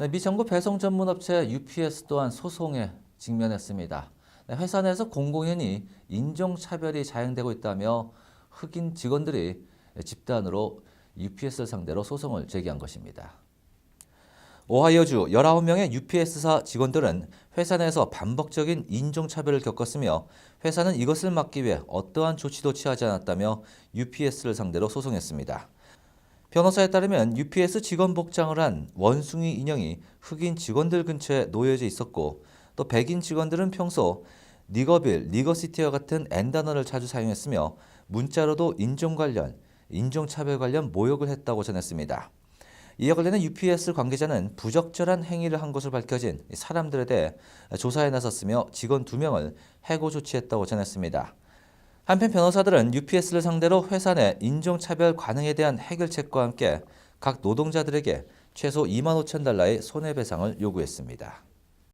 네, 미 정부 배송 전문 업체 UPS 또한 소송에 직면했습니다. 네, 회사 내에서 공공연히 인종차별이 자행되고 있다며 흑인 직원들이 집단으로 UPS를 상대로 소송을 제기한 것입니다. 오하이오주 19명의 UPS사 직원들은 회사 내에서 반복적인 인종차별을 겪었으며 회사는 이것을 막기 위해 어떠한 조치도 취하지 않았다며 UPS를 상대로 소송했습니다. 변호사에 따르면 UPS 직원 복장을 한 원숭이 인형이 흑인 직원들 근처에 놓여져 있었고 또 백인 직원들은 평소 니거빌, 니거시티와 같은 N 단어를 자주 사용했으며 문자로도 인종 관련, 인종차별 관련 모욕을 했다고 전했습니다. 이에 관련해 UPS 관계자는 부적절한 행위를 한 것으로 밝혀진 이 사람들에 대해 조사에 나섰으며 직원 두명을 해고 조치했다고 전했습니다. 한편 변호사들은 UPS를 상대로 회사 내 인종차별 관행에 대한 해결책과 함께 각 노동자들에게 최소 2만 5천 달러의 손해배상을 요구했습니다.